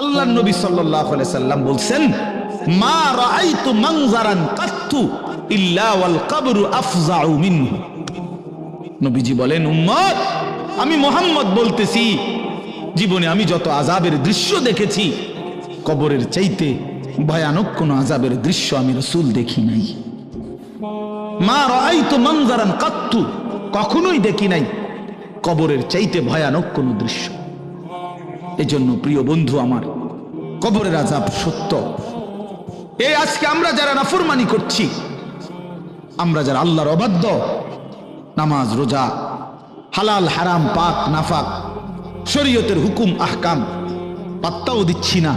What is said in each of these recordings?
আল্লাহ নবী আলাইহি সাল্লাম বলছেন, মা রাআইতু মানজারান কাত্তু ইল্লা ওয়াল কবরু আফজাউ মিনহু। নবীজি বলেন, উম্মত, আমি মোহাম্মদ বলতেছি। জীবনে আমি যত আজাবের দৃশ্য দেখেছি, কবরের চাইতে ভয়ানক কোন আজাবের দৃশ্য আমি রসুল দেখি নাই। মা রাআইতু মানজারান কাত্তু, কখনোই দেখি নাই। কবরের চাইতে ভয়ানক কোন দৃশ্য। এজন্য প্রিয় বন্ধু আমার, কবরের আজাব সত্য। এই আজকে আমরা যারা নাফরমানি করছি, আমরা যারা আল্লাহর অবাধ্য, নামাজ, রোজা, হালাল, হারাম, পাক, নাফাক, শরীয়তের হুকুম, আহকাম পাত্তাও দিচ্ছি না।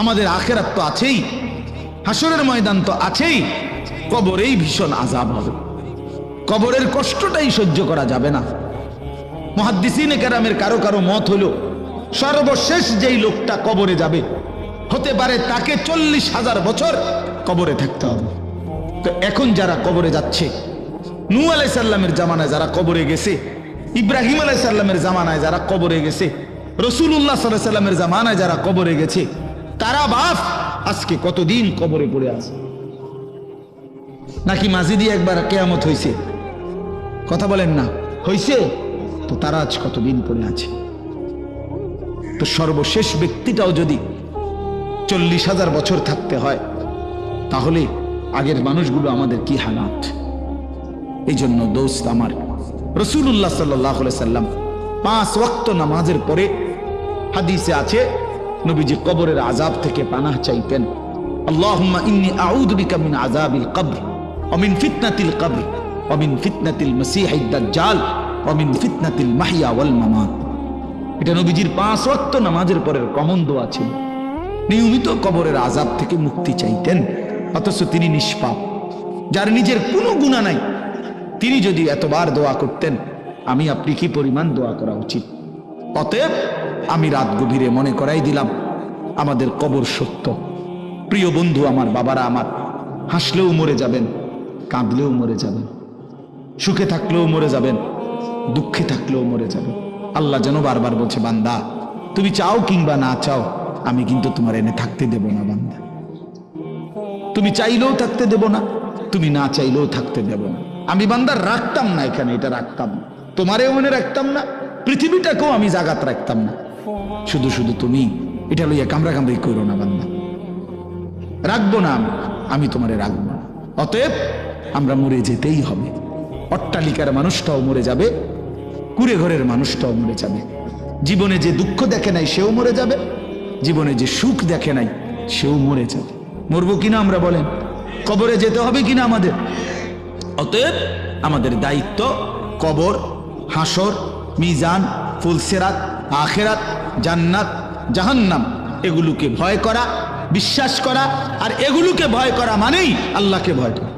আমাদের আখেরাত তো আছেই হাসরের ময়দান তো আছেই, কবরেই ভীষণ আজাব হবে। কবরের কষ্টটাই সহ্য করা যাবে না। মহাদ্দিসিনে কেরামের কারও কারও মত হলো সর্বশেষ যেই লোকটা কবরে যাবে, হতে পারে তাকে চল্লিশ হাজার বছর কবরে থাকতে হবে। তো এখন যারা কবরে যাচ্ছে, নূ আলাইসাল্লামের জামানায় যারা কবরে গেছে, ইব্রাহিম আলাইসাল্লামের জামানায় যারা কবরে গেছে রসুল্লাহ সাল্লামের জামানায় যারা কবরে গেছে, তারা বাপ, আজকে কতদিন কবরে পড়ে আছে? নাকি মাঝিদি একবার কেয়ামত হয়েছে কথা বলেন না। হয়েছে তো তারা আজ কতদিন পড়ে আছে? তো সর্বশেষ ব্যক্তিটাও যদি চল্লিশ হাজার বছর থাকতে হয়, তাহলে আগের মানুষগুলো আমাদের কি হালাত? এই জন্য দোস্ত আমার রসুল্লাহ সাল্লাহ সাল্লাম পাঁচ ওয়াক্ত নামাজের পরে হাদিসে আছে, নবীজি কবরের আজাব থেকে পানাহ চাইতেন, আল্লাহুম্মা ইন্নী আউযু বিকা ফিতনাতিল কবর ওয়াল মামাত। এটা নবীজির পাঁচ ওয়াক্ত নামাজের পরের কমন দোয়া ছিল। নিয়মিত কবরের আজাব থেকে মুক্তি চাইতেন, অথচ তিনি নিষ্পাপ। যার নিজের কোনো গুণা নাই, তিনি যদি এতবার দোয়া করতেন, আমি আপনি কি পরিমাণ দোয়া করা উচিত? অতএব আমি রাত গভীরে মনে করাই দিলাম, আমাদের কবর সত্য। প্রিয় বন্ধু, আমার বাবারা আমার, হাসলেও মরে যাবেন, কাঁদলেও মরে যাবেন, সুখে থাকলেও মরে যাবেন, দুঃখে থাকলেও মরে যাবেন। আল্লাহ যেন বারবার বলছে, বান্দা, তুমি চাও কিংবা না চাও, আমি কিন্তু তোমার এনে থাকতে দেব না, বান্দা। তুমি চাইলেও থাকতে দেব না, তুমি না চাইলেও থাকতে দেব না। আমি বান্দার রাখতাম না এখানে, এটা রাখতাম। তোমারেও মনে রাখতাম না, পৃথিবীটাকেও আমি জাগাত রাখতাম না। শুধু শুধু তুমি এটা লইয়া কামড়া কামড়ি করো না, বান্দা। রাখব না আমি আমি তোমারে রাখব না। অতএব আমরা মরে যেতেই হবে। অট্টালিকার মানুষটাও মরে যাবে কুড়ে ঘরের মানুষটাও মরে যাবে। জীবনে যে দুঃখ দেখে নাই, সেও মরে যাবে। জীবনে যে সুখ দেখে নাই, সেও মরে যাবে। মরবো কিনা আমরা বলেন? কবরে যেতে হবে কিনা আমাদের? অতএব আমাদের দায়িত্ব কবর, হাসর, মিজান, ফুলসেরাত, আখেরাত, জান্নাত, জাহান্নাম। এগুলোকে ভয় করা, বিশ্বাস করা, আর এগুলোকে ভয় করা মানেই আল্লাহকে ভয় করা।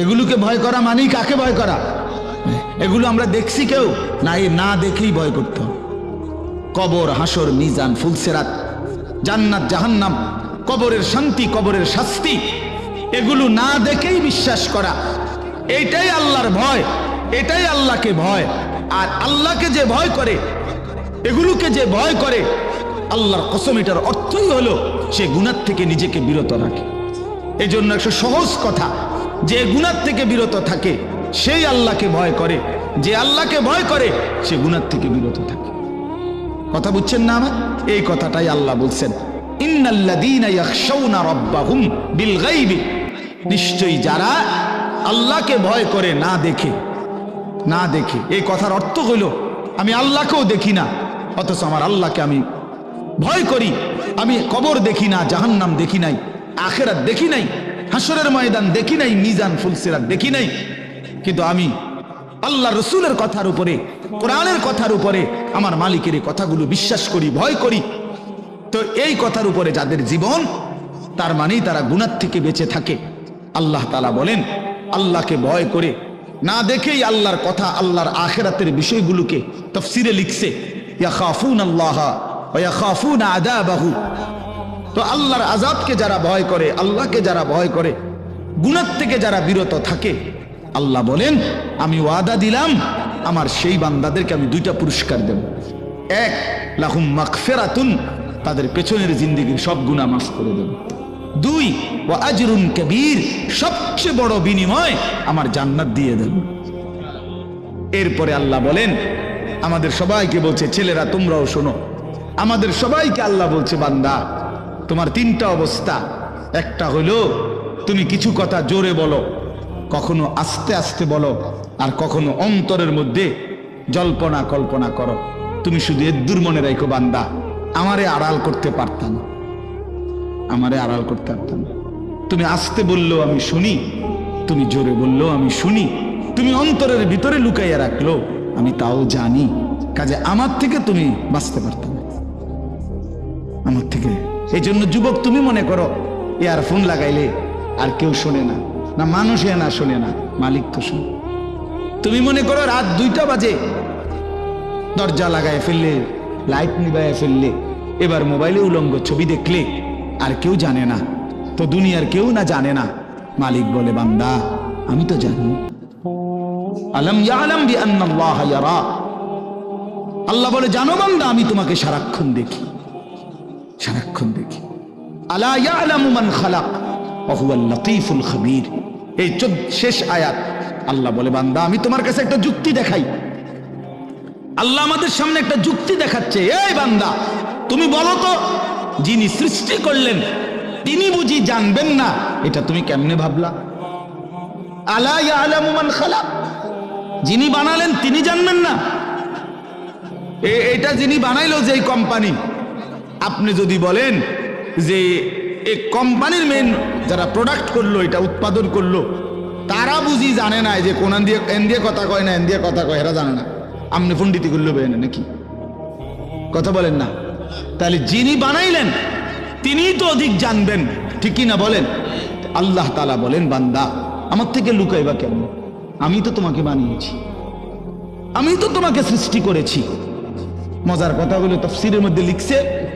এগুলোকে ভয় করা মানেই কাকে ভয় করা? এগুলো আমরা দেখছি কেউ? না এ না দেখেই ভয় করতে। কবর, হাসর, মিজান, ফুলসেরাত, জান্নাত, জাহান্নাম, কবরের শান্তি, কবরের শাস্তি, এগুলো না দেখেই বিশ্বাস করা। এটাই আল্লাহর ভয়, এটাই আল্লাহকে ভয়। আর আল্লাহকে যে ভয় করে, এগুলোকে যে ভয় করে, আল্লাহর কসম এটার অর্থই হলো সে গুণার থেকে নিজেকে বিরত রাখে। এই জন্য একটা সহজ কথা, যে গুণার থেকে বিরত থাকে সেই আল্লাহকে ভয় করে। যে আল্লাহকে ভয় করে, সে গুনার থেকে বিরত থাকে। কথা বুঝছেন না আমার এই কথাটাই আল্লাহ বলছেন। নিশ্চয়ই যারা আল্লাহকে ভয় করে না দেখে না দেখে। এই কথার অর্থ হইল, আমি আল্লাহকেও দেখি না, অথচ আমার আল্লাহকে আমি ভয় করি। আমি কবর দেখি না, জাহান্নাম দেখি নাই, আখেরাত দেখি নাই হাসরের ময়দান দেখি নাই, মিজান, ফুলসিরাত দেখি নাই। কিন্তু আমি আল্লাহ রসুলের কথার উপরে, কোরআনের কথার উপরে আমার মালিকের এই কথাগুলো বিশ্বাস করি, ভয় করি। তো এই কথার উপরে যাদের জীবন, তার মানেই তারা গুণার থেকে বেঁচে থাকে। আল্লাহ তালা বলেন, আল্লাহকে ভয় করে না দেখেই আল্লাহর কথা আল্লাহর আখেরাতের বিষয়গুলোকে তফসিরে লিখছে তো আল্লাহর আজাবকে যারা ভয় করে, আল্লাহকে যারা ভয় করে গুণার থেকে যারা বিরত থাকে আল্লাহ বলেন, আমি ওয়াদা দিলাম, আমার সেই বান্দাদেরকে আমি দুইটা পুরস্কার দেব। এক, লাহুম মাকফেরাতুন তাদের পেছনের জিন্দিগির সব গুনাহ মাফ করে দেব। দুই ও আজরুন কবির, সবচেয়ে বড় বিনিময় আমার জান্নাত দিয়ে দেব। এরপরে আল্লাহ বলেন, আমাদের সবাইকে বলছে, ছেলেরা, তোমরাও শোনো। আমাদের সবাইকে আল্লাহ বলছে, বান্দা, তোমার তিনটা অবস্থা। একটা হইল তুমি কিছু কথা জোরে বলো কখনো আস্তে আস্তে বলো, আর কখনো অন্তরের মধ্যে জল্পনা কল্পনা করো। তুমি শুধু এদ্দুর মনে রাখো বান্দা, আমারে আড়াল করতে পারতাম আমারে আড়াল করতে পারতাম তুমি আস্তে বলল আমি শুনি, তুমি জোরে বলল আমি শুনি, তুমি অন্তরের ভিতরে লুকাইয়া রাখল আমি তাও জানি, কাজে আমার থেকে তুমি বাঁচতে পারতাম আমার থেকে। এই জন্য যুবক, তুমি মনে করো ইয়ারফোন লাগাইলে আর কেউ শোনে না। না, মানুষে না, শোনে না, মালিক তো শোনে। তুমি মনে করো রাত দুইটা বাজে। দরজা লাগায় ফেললে লাইট নিবায় ফেললে, এবার মোবাইলে উলঙ্গ ছবি দেখলে, আর কেউ জানে না, তো দুনিয়ার কেউ না জানে না। মালিক বলে, বান্দা, আমি তো জানি। আল্লাহ বলে, জানো বান্দা, আমি তোমাকে সারাক্ষণ দেখি সারাক্ষণ দেখি। আলা খালাক। লতীফুল খবীর এই শেষ আয়াত। আল্লাহ বলে, বান্দা, আমি তোমার কাছে একটা যুক্তি দেখাই। আল্লাহ আমাদের সামনে একটা যুক্তি দেখাচ্ছে। এই বান্দা, তুমি বলো তো, যিনি সৃষ্টি করলেন, তিনি বুঝি জানবেন না? এটা তুমি কেমনে ভাবলা? আলা ইয়ালামু মান খালাক। যিনি বানালেন, তিনি জানবেন না। এটা যিনি বানাইলো যে কোম্পানি, আপনি যদি বলেন যে এই কোম্পানির মেন যারা প্রোডাক্ট করল, এটা উৎপাদন করল, তারা বুঝি জানে না যে কোন দিয়ে, এন দিয়ে কথা কয় না, এন দিয়ে কথা কয়, এরা জানে না। আপনি পন্ডিতি করল বেনে নাকি? কথা বলেন না। তাহলে যিনি বানাইলেন, তিনিই তো অধিক জানবেন। ঠিক না বলেন? আল্লাহ তালা বলেন, বান্দা, আমার থেকে লুকাইবা কেমন আমি তো তোমাকে বানিয়েছি। আমি তো তোমাকে সৃষ্টি করেছি। মজার কথাগুলো তফসিরের মধ্যে লিখছে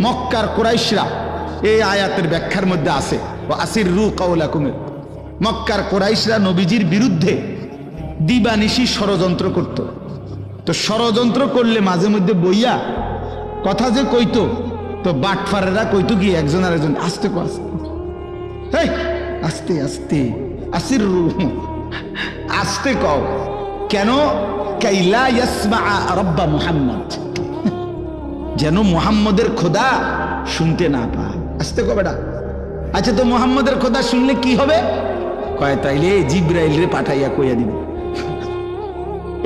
মক্কার কোরাইশরা। এই আয়াতের ব্যাখ্যার মধ্যে আছে ও আসির রু কাউলাকুমের মক্কার কোরাইশরা নবীজির বিরুদ্ধে দিবানিশি ষড়যন্ত্র করত। তো ষড়যন্ত্র করলে মাঝে মধ্যে বইয়া কথা যে কইতো, তো বাটফারেরা কইতো কি, একজন আর একজন আস্তে কো আস্তে আস্তে আস্তে, আসির রু আস্তে কও। কেন? কাইলা ইয়াসমা রব্বা মুহাম্মদ। যেন মুহাম্মদের খোদা শুনতে না পায়। আসতে কবেটা আচ্ছা তো মুহাম্মদের খোদা শুনলে কি হবে? কয়, তাইলে জিব্রাইল রে পাঠাইয়া কইয়া দিবে।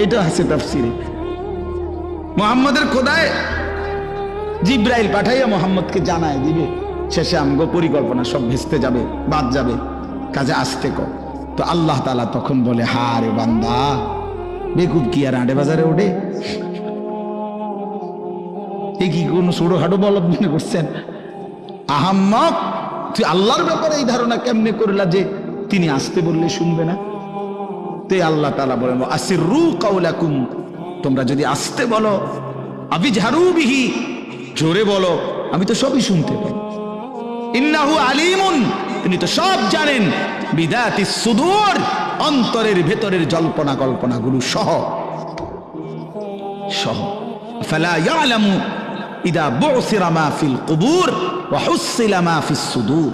এটা আছে তাফসিরে। মুহাম্মদের খোদায় জিব্রাইল পাঠাইয়া মোহাম্মদকে জানায় দিবে। শেষে আমগো পরিকল্পনা সব ভেস্তে যাবে, বাদ যাবে। কাজে আসতে কর তো আল্লাহ তালা তখন বলে হা রে বান্দা, বেকুব কি আর আডে বাজারে ওঠে? এ কি কোনো ছোটখাটো বলদ মনে করছেন? আহাম্মক, তুই আল্লাহর ব্যাপারে এই ধারণা কেমনে করলা যে তিনি আসতে বললে শুনবে না? তে আল্লাহ তালা বলেন আসির রু কাউলাকুম তোমরা যদি আসতে বলো আবি ঝাড়ু বিহি জোরে বলো, আমি তো সবই শুনতে পাই। ইন্নাহু আলিমুন তিনি তো সব জানেন। বিদাতি সুদূর, অন্তরের ভেতরের জল্পনা কল্পনাগুলো সহ। সহ। ফালা ইয়ালামু ইদা বুসিরা মা ফিল কুবুর ওয়া হুসিলা মা ফিস সুদূর।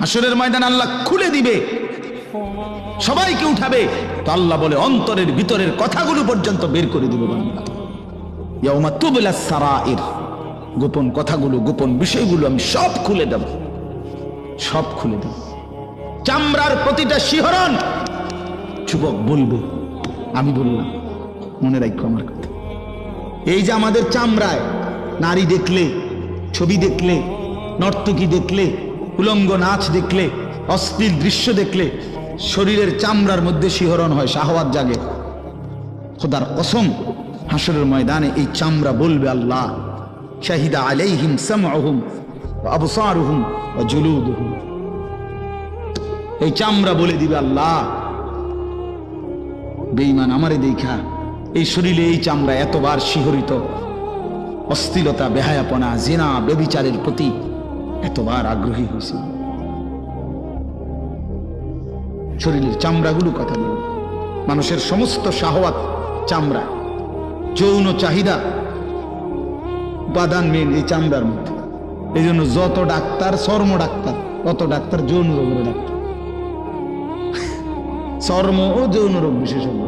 হাসরের ময়দান আল্লাহ খুলে দিবে। সবাইকে উঠাবে। তো আল্লাহ বলে, অন্তরের ভিতরের কথাগুলো পর্যন্ত বের করে দিবে বান্দা। ইয়াউমা তুবলা সারাইর। গোপন কথাগুলো, গোপন বিষয়গুলো আমি সব খুলে দেব। সব খুলে দেব। চামড়ার প্রতিটা শিহরণ যুবক বলব, আমি বললাম, মনে রাখব আমার কথা। এই যে আমাদের চামড়ায় নারী দেখলে, ছবি দেখলে, নর্তকী দেখলে, উলঙ্গ নাচ দেখলে, অশ্লীল দৃশ্য দেখলে, শরীরের চামড়ার মধ্যে শিহরণ হয়, শাহওয়াত জাগে। খোদার কসম হাসরের ময়দানে এই চামড়া বলবে আল্লাহ, শাহিদা আলাইহিম সামহুম আবসারুহুম ওয়া জুলুদুহুম। এই চামড়া বলে দিবে আল্লাহ, বেঈমান আমারে দেখা, এই শরীরে এই চামড়া এতবার শিহরিত অস্থিলতা বেহায়াপনা, জেনা, বেবিচারের প্রতি এতবার আগ্রহী হয়েছে শরীরের চামড়াগুলো কথা বলবে মানুষের সমস্ত শাহওয়াত চামড়া, যৌন চাহিদা উপাদান মেন এই চামড়ার মধ্যে। এই জন্য যত ডাক্তার, চর্ম ডাক্তার, তত ডাক্তার যৌন রোগের ডাক্তার। চর্ম ও যৌন রোগ বিশেষজ্ঞ।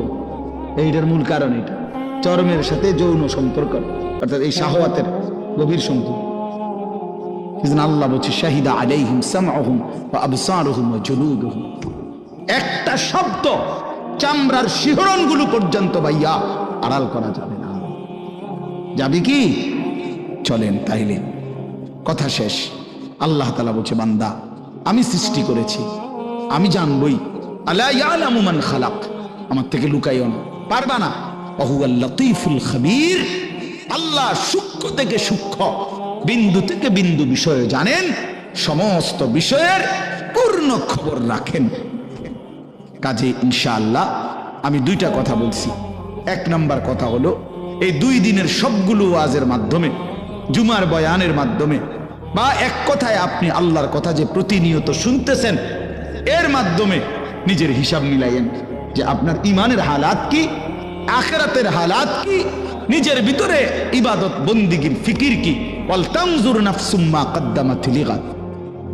এইটার মূল কারণ এটা। চর্মের সাথে যৌন সম্পর্ক। অর্থাৎ এই শাহওয়াতের গভীর সম্পর্ক আল্লাহ বলছে, শাহিদা আলাইহিম একটা শব্দ চামড়ার শিহরণগুলো পর্যন্ত ভাইয়া আড়াল করা যাবে না। যাবি কি? চলেন তাইলে কথা শেষ। আল্লাহ তালা বলছে, বান্দা, আমি সৃষ্টি করেছি। আমি জানবই। আলা মান খালাক। আমার থেকে লুকাইও না। পারবা না? লতিফুল খাবির। আল্লাহ সূক্ষ্ম থেকে সূক্ষ্ম, বিন্দু থেকে বিন্দু বিষয়ে জানেন, সমস্ত বিষয়ের পূর্ণ খবর রাখেন। কাজে ইনশাআল্লাহ আমি দুইটা কথা বলছি। এক নম্বর কথা হলো, এই দুই দিনের সবগুলো ওয়াজের মাধ্যমে, জুমার বয়ানের মাধ্যমে, বা এক কথায় আপনি আল্লাহর কথা যে প্রতিনিয়ত শুনতেছেন, এর মাধ্যমে নিজের হিসাব মিলাইয়েন যে আপনার ইমানের হালাত কি আখেরাতের হালাত কি? নিজের ভিতরে ইবাদত, বন্দিগির ফিকির কি?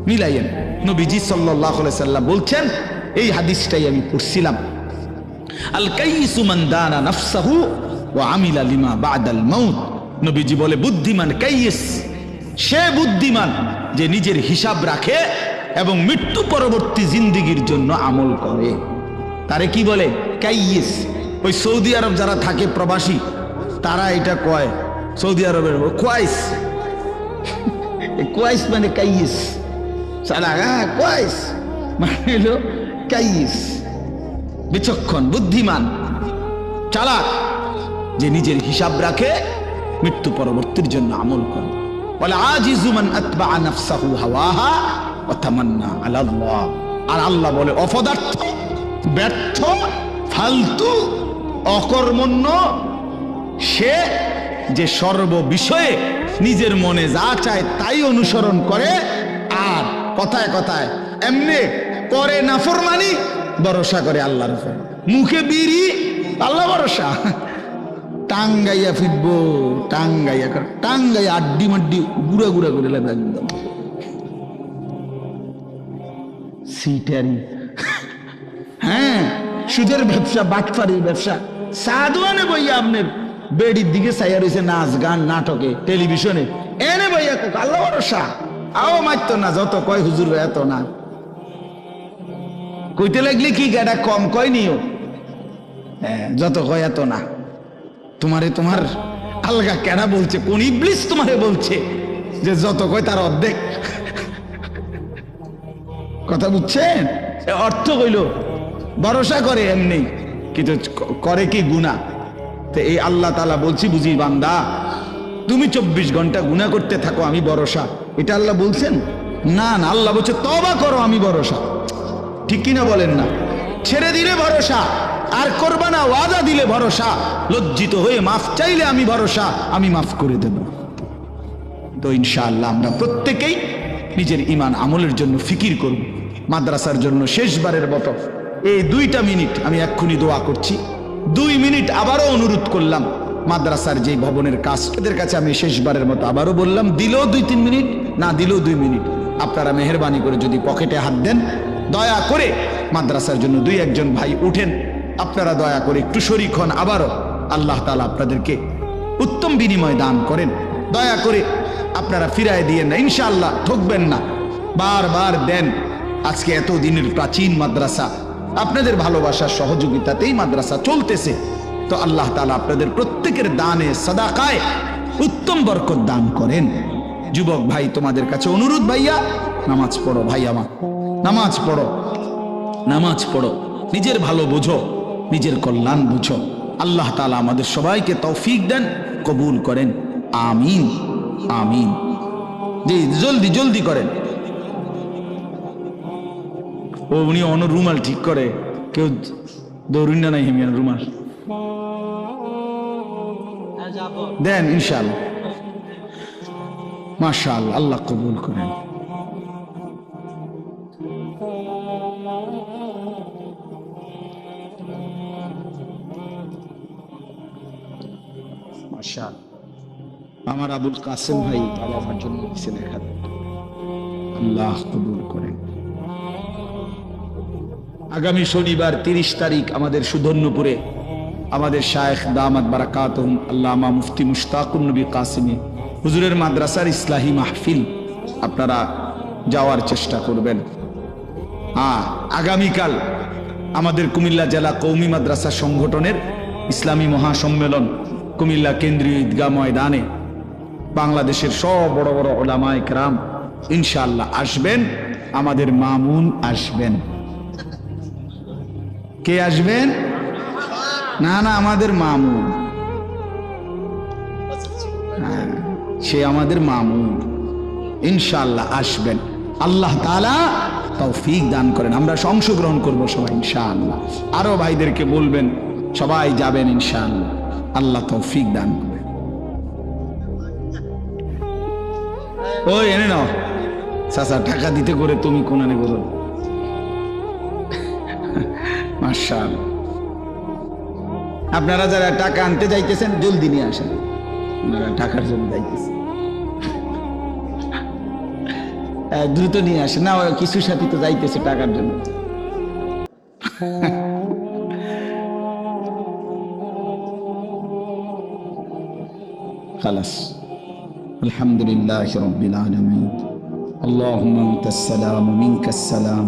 মিলাইয়েন, নবীজি সাল্লাম বলছেন, এই হাদিসটাই আমি পড়ছিলাম। আল দানা বাদাল মাউত। নবীজি বলে, বুদ্ধিমান কাইস সে বুদ্ধিমান যে নিজের হিসাব রাখে এবং মৃত্যু পরবর্তী জিন্দিগির জন্য আমল করে। তারে কি বলে? কাইস ওই সৌদি আরব যারা থাকে প্রবাসী, তারা এটা কয়। সৌদি আরবের কোয়াইস কোয়াইস মানে কাইস সারা হ্যাঁ কোয়াইস মানে হলো কাইস বিচক্ষণ, বুদ্ধিমান, চালাক, যে নিজের হিসাব রাখে, মৃত্যু পরবর্তীর জন্য আমল করে। বলে আজিজুমান আতবা নাফসাহু হাওয়াহা ওয়া তামান্না আলা আল্লাহ আর আল্লাহ বলে, অপদার্থ, ব্যর্থ, ফালতু অকর্মণ্য, সে যে সর্ব বিষয়ে নিজের মনে যা চায় তাই অনুসরণ করে, আর কথায় কথায় এমনি করে না নাফরমানি ভরসা করে আল্লাহর মুখে বিড়ি, আল্লাহ ভরসা। টাঙ্গাইয়া ফিরবো, টাঙ্গাইয়া কর, টাঙ্গাইয়া আড্ডি মাড্ডি গুড়া গুড়া করে লাগবে একদম। সিটারি হ্যাঁ সুদের ব্যবসা বাটফারির ব্যবসা। সাধুয়ানে বইয়া আপনার বেডির দিকে চাইয়া রয়েছে নাচ গান, নাটকে, টেলিভিশনে। এনে বইয়া কোক আল্লাহ ভরসা? আও মারত না, যত কয় হুজুর এত না। কইতে লাগলে, কি গাড়া কম কয় নিও? যত কয় এত না। তোমারে তোমার আলগা কেনা বলছে? কোন ইবলিস তোমারে বলছে যে যত কয় তার অর্ধেক? কথা বুঝছেন? অর্থ হইল, ভরসা করে এমনি। কিন্তু করে কি গুণা? তো এই আল্লাহ তালা বলছি বুঝি বান্দা, তুমি চব্বিশ ঘণ্টা গুণা করতে থাকো, আমি ভরসা। এটা আল্লাহ বলছেন? না না, আল্লাহ বলছে তবা করো, আমি ভরসা। ঠিক কিনা বলেন না? ছেড়ে দিলে ভরসা, আর করবা না, ওয়াদা দিলে ভরসা। লজ্জিত হয়ে মাফ চাইলে আমি ভরসা, আমি মাফ করে দেব। তো ইনশাআল্লাহ আমরা প্রত্যেকেই নিজের ইমান আমলের জন্য ফিকির করব। মাদ্রাসার জন্য শেষবারের মতো। এই দুইটা মিনিট আমি এক্ষুনি দোয়া করছি। দুই মিনিট আবারও অনুরোধ করলাম। মাদ্রাসার যে ভবনের কাজ, এদের কাছে আমি শেষবারের মতো আবারও বললাম, দিলেও দুই তিন মিনিট, না দিলেও দুই মিনিট। আপনারা মেহরবানি করে যদি পকেটে হাত দেন, দয়া করে মাদ্রাসার জন্য দুই একজন ভাই উঠেন। আপনারা দয়া করে একটু শরিক হন আবারও। আল্লাহ তালা আপনাদেরকে উত্তম বিনিময় দান করেন। দয়া করে আপনারা ফিরায় দিয়ে না, ইনশাআল্লাহ, ঠকবেন না। বারবার দেন, আজকে এত দিনের প্রাচীন মাদ্রাসা আপনাদের ভালোবাসার সহযোগিতাতেই মাদ্রাসা চলতেছে। তো আল্লাহ তালা আপনাদের প্রত্যেকের দানে, সদাকায় উত্তম বরকত দান করেন। যুবক ভাই, তোমাদের কাছে অনুরোধ ভাইয়া, নামাজ পড়ো ভাই আমার। নামাজ পড়ো। নামাজ পড়ো। নিজের ভালো বুঝো, নিজের কল্যাণ বুঝো। আল্লাহ তালা আমাদের সবাইকে তৌফিক দেন, কবুল করেন। আমিন। আমিন। জি, জলদি জলদি করেন। ও উনি অন্য রুমাল ঠিক করে। কেউ দৌড়ুন না নাই হেমিয়ান রুমাল। দেন, ইনশাআল্লাহ। মাশাল আল্লাহ কবুল করেন। আমার আবুল কাসেম ভাই বাবা আমার জন্য দিচ্ছেন হাজার আল্লাহ কবুল করেন। আগামী শনিবার তিরিশ তারিখ আমাদের সুধন্যপুরে আমাদের শায়েখ দামাত বারাকাত আল্লামা মুফতি মুশতাকুর নবী কাসিমে হুজুরের মাদ্রাসার ইসলাহি মাহফিল আপনারা যাওয়ার চেষ্টা করবেন। হ্যাঁ আগামীকাল আমাদের কুমিল্লা জেলা কৌমি মাদ্রাসা সংগঠনের ইসলামী মহাসম্মেলন কুমিল্লা কেন্দ্রীয় ঈদগাহ ময়দানে বাংলাদেশের সব বড় বড় ওলামায় ক্রাম ইনশাল্লাহ আসবেন, আমাদের মামুন আসবেন। কে আসবেন? না না আমাদের মামুন হ্যাঁ, সে আমাদের মামুন ইনশাআল্লাহ আসবেন। আল্লাহ তাআলা তৌফিক দান করেন। আমরা অংশগ্রহণ করব সবাই ইনশাআল্লাহ। আরও ভাইদেরকে বলবেন সবাই যাবেন ইনশাআল্লাহ। আল্লাহ তৌফিক দান করেন। ওই এনে নাও। চাচা টাকা দিতে করে তুমি কোনানে বলো। মার্শাল আপনারা যারা টাকা আনতে যাইতেছেন জলদি নিয়ে আসেন আপনারা টাকার জন্য যাইতেছেন হ্যাঁ, দ্রুত নিয়ে আসেন না ওই কিছু সাথী তো যাইতেছে টাকার জন্য خلاص الحمد لله رب العالمين اللهم انت السلام منك السلام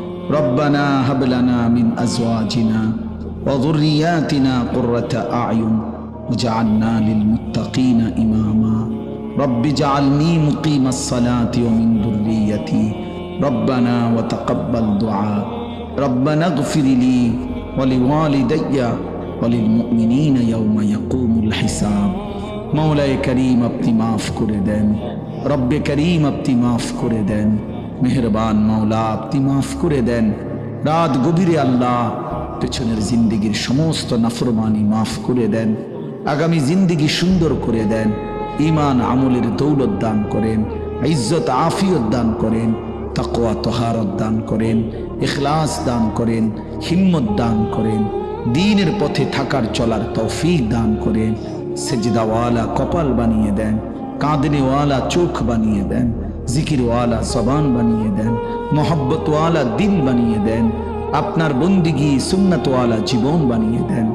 ربنا هب لنا من أزواجنا وذرياتنا قرة أعين وجعلنا للمتقين إماما رب اجعلني مقيم الصلاة ومن ذريتي ربنا وتقبل دعاء ربنا اغفر لي ولوالدي وللمؤمنين يوم يقوم الحساب মৌলায় করিম আপনি মাফ করে দেন রব্বে করিম আপনি মাফ করে দেন মেহরবান মৌলা আপনি মাফ করে দেন। রাত গভীরে আল্লাহ পেছনের জিন্দিগির সমস্ত নাফরমানি মাফ করে দেন। আগামী জিন্দিগি সুন্দর করে দেন। ইমান আমলের দৌলত দান করেন। ইজ্জত আফিয়ত দান করেন। তাকোয়া তহারত দান করেন। ইখলাস দান করেন। হিম্মত দান করেন। দিনের পথে থাকার চলার তৌফিক দান করেন। সেজদাওয়ালা কপাল বানিয়ে দেন। কাঁদনেওয়ালা চোখ বানিয়ে দেন। জিকিরওয়ালা জবান বানিয়ে দেন, মোহব্বতওয়ালা দিল বানিয়ে দেন, আপনার বন্দিগি সুন্নতওয়ালা জীবন বানিয়ে দেন।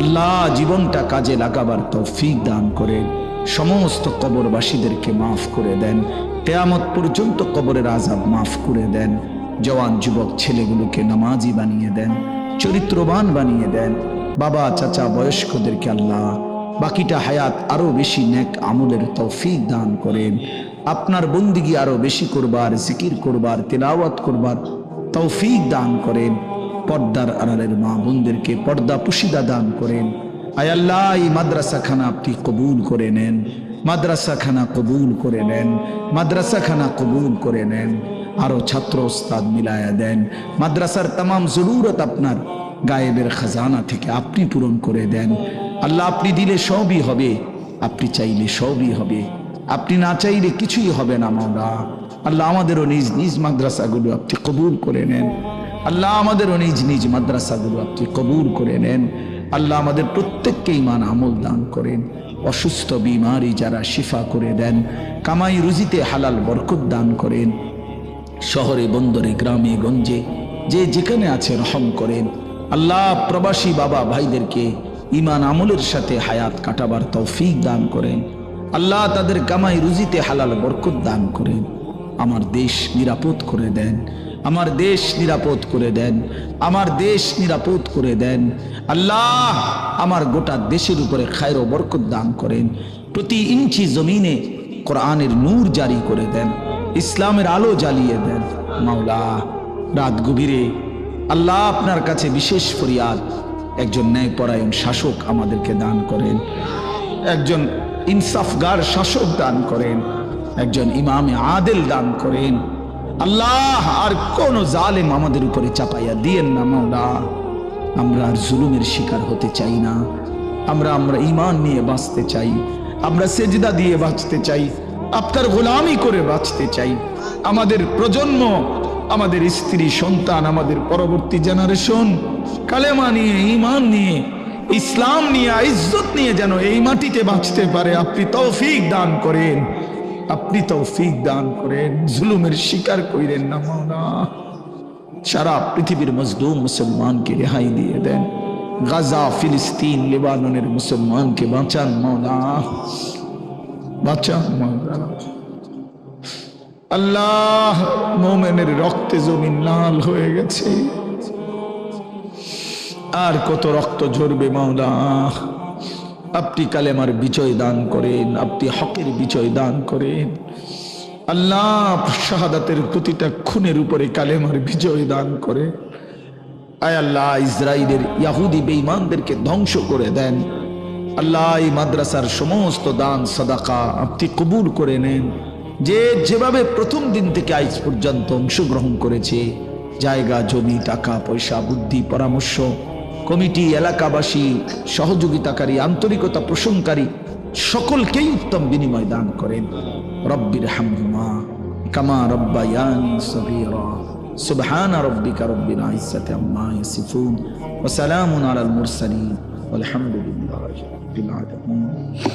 আল্লাহ জীবনটা কাজে লাগাবার তৌফিক দান করেন সমস্ত কবরবাসীদেরকে মাফ করে দেন, কেয়ামত পর্যন্ত কবরের আজাব মাফ করে দেন, জওয়ান যুবক ছেলেগুলোকে নামাজি বানিয়ে দেন, চরিত্রবান বানিয়ে দেন, বাবা, চাচা, বয়স্কদেরকে আল্লাহ, বাকিটা হায়াত আরও বেশি নেক আমলের তৌফিক দান করেন। আপনার বন্দিগি আরও বেশি করবার, জিকির করবার, তেলাওয়াত করবার তৌফিক দান করেন। পর্দার আড়ালের মা বোনদেরকে পর্দা পুশিদা দান করেন। আয় আল্লাহ, এই মাদ্রাসাখানা আপনি কবুল করে নেন। মাদ্রাসাখানা কবুল করে নেন। মাদ্রাসাখানা কবুল করে নেন। আরও ছাত্র ওস্তাদ মিলায়া দেন। মাদ্রাসার তামাম জরুরত আপনার গায়েবের খাজানা থেকে আপনি পূরণ করে দেন। আল্লাহ আপনি দিলে সবই হবে, আপনি চাইলে সবই হবে। আপনি না চাইলে কিছুই হবে না মাওলা আল্লাহ আমাদেরও নিজ নিজ মাদ্রাসাগুলো আপনি কবুল করে নেন। আল্লাহ আমাদেরও নিজ নিজ মাদ্রাসাগুলো আপনি কবুল করে নেন। আল্লাহ আমাদের প্রত্যেককে ইমান আমল দান করেন। অসুস্থ, বিমারি যারা শিফা করে দেন, কামাই রুজিতে হালাল বরকত দান করেন। শহরে, বন্দরে, গ্রামে, গঞ্জে যে যেখানে আছে রহম করেন। আল্লাহ প্রবাসী বাবা ভাইদেরকে ইমান আমলের সাথে হায়াত কাটাবার তৌফিক দান করেন। আল্লাহ তাদের কামাই রুজিতে হালাল বরকত দান করেন। আমার দেশ নিরাপদ করে দেন। আমার দেশ নিরাপদ করে দেন। আমার দেশ নিরাপদ করে দেন। আল্লাহ আমার গোটা দেশের উপরে খায়ের বরকত দান করেন। প্রতি ইঞ্চি জমিনে কোরআনের নূর জারি করে দেন। ইসলামের আলো জ্বালিয়ে দেন। মাওলা, রাত গভীরে আল্লাহ আপনার কাছে বিশেষ ফরিয়াদ। একজন ন্যায়পরায়ণ শাসক আমাদেরকে দান করেন। একজন ইনসাফগার শাসক দান করেন, একজন ইমামে আদেল দান করেন। আল্লাহ, আর কোন জালেম আমাদের উপরে চাপাইয়া দিয়েন না মাওলা। আমরা আর জুলুমের শিকার হতে চাই না। আমরা আমরা ইমান নিয়ে বাঁচতে চাই। আমরা সেজদা দিয়ে বাঁচতে চাই। আপনার গোলামি করে বাঁচতে চাই। আমাদের প্রজন্ম, আমাদের স্ত্রী, সন্তান, আমাদের পরবর্তী জেনারেশন কালেমা নিয়ে ইমান নিয়ে ইসলাম নিয়ে, ইজ্জত নিয়ে যেন এই মাটিতে বাঁচতে পারে। আপনি তৌফিক দান করেন। আপনি তৌফিক দান করেন। জুলুমের শিকার কইরেন না মাওলা। সারা পৃথিবীর মজলুম মুসলমানকে রেহাই দিয়ে দেন। গাজা, ফিলিস্তিন, লেবাননের মুসলমানকে বাঁচান মাওলা। বাঁচান মাওলা। আল্লাহ, মোমেনের রক্তে জমিন লাল হয়ে গেছে। আর কত রক্ত ঝরবে মাওলা? আপনি কালেমার বিজয় দান করেন, আপনি হকের বিজয় দান করেন। আল্লাহ শাহাদাতের প্রতিটা খুনের উপরে কালেমার বিজয় দান করে। আয় আল্লাহ ইসরায়েলের ইয়াহুদি বেঈমানদেরকে ধ্বংস করে দেন। আল্লাহ মাদ্রাসার সমস্ত দান, সাদাকা আপনি কবুল করে নেন। যে যেভাবে প্রথম দিন থেকে আজ পর্যন্ত অংশগ্রহণ করেছে, জায়গা, জমি, টাকা, পয়সা, বুদ্ধি, পরামর্শ কমিটি এলাকাবাসী, সহযোগিতাকারী, আন্তরিকতা পোষণকারী সকলকেই উত্তম বিনিময় দান করেন। রব্বির হামহুমা, কামা রব্বায়ানি সগীরা। সুবহান রব্বিকা রব্বিল ইজ্জাতি আম্মা ইয়াসিফুন। ওয়া সালামুন আলাল মুরসালিন। আলহামদুলিল্লাহি রাব্বিল আলামিন।